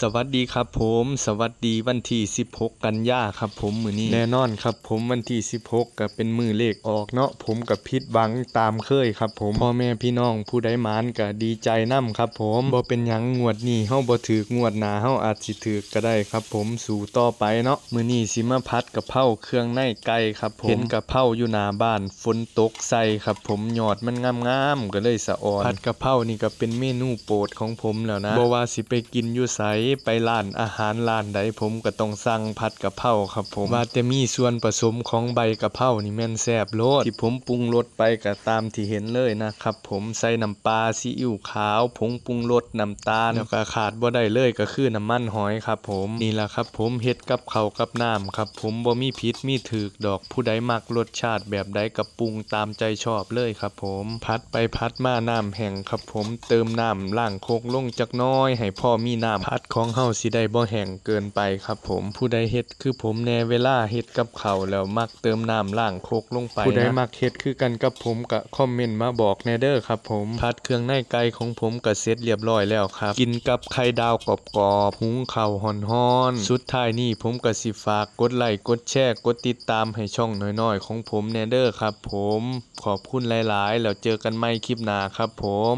สวัสดีครับผมสวัสดีวันที่ 16 กันยาครับผมมื้อนี้แน่นอนครับผมวันที่ 16 ก็เป็นมือเลขออกเนาะผมกับพิษบังตามเคยครับผมพ่อแม่พี่น้องผู้ใดหมานก็ดีใจนํครับผมบ่เป็นหยังงวดนี้เฮาบ่ถูกงวดหน้าเฮาอาจสิถูกก็ได้ครับ ผมสู่ต่อไปเนาะมื้อนี้สิมาพัดกะเพราเครื่องในไก่ครับผมเห็นกะเพราอยู่หน้าบ้านฝนตกใส่ครับผมยอดมันงามๆก็เลยสะอ่อน ผัดกะเพรานี่ก็เป็นเมนูโปรดของผมแล้วนะบ่ว่าสิไปกินอยู่ไสไปร้านอาหารร้านใดผมก็ต้องสั่งผัดกะเพราครับผมว่าแต่มีส่วนผสมของใบกะเพรานี่แม่นแซ่บโลดที่ผมปรุงรสไปก็ตามที่เห็นเลยนะครับผมใส่น้ำปลาซีอิ๊วขาวผงปรุงรสน้ำตาลแล้วก็ขาดบ่ได้เลยก็คือน้ำมันหอยครับผมนี่แหละครับผมเฮ็ดกับข้าวกับน้ำครับผมบ่มีพิษมีถือกดอกผู้ใดมักรสชาติแบบใดก็ปรุงตามใจชอบเลยครับผมพัดไปพัดมาน้ำแห้งครับผมเติมน้ำล่างโคกลงจักน้อย ให้พอมีน้ำพัดของเฮาสิได้บ่แห้งเกินไปครับผม ผู้ใดเฮ็ดคือผมแน่เวลาเฮ็ดกับข้าวแล้วมักเติมน้ำล่างโคกลงไป ผู้ใดมักเฮ็ดคือกันกับผมก็คอมเมนต์มาบอกแน่เด้อครับผมพัดเครื่องในไก่ของผมก็เสร็จเรียบร้อยแล้วครับ กินกับไข่ดาวกรอบๆหุงข้าวฮ้อนๆสุดท้ายนี้ผมก็สิฝากกดไลค์กดแชร์กดติดตามให้ช่องน้อยๆ ของผมแน่เด้อครับผม ขอบคุณหลายๆ แล้วเจอกันใหม่คลิปหน้าครับผม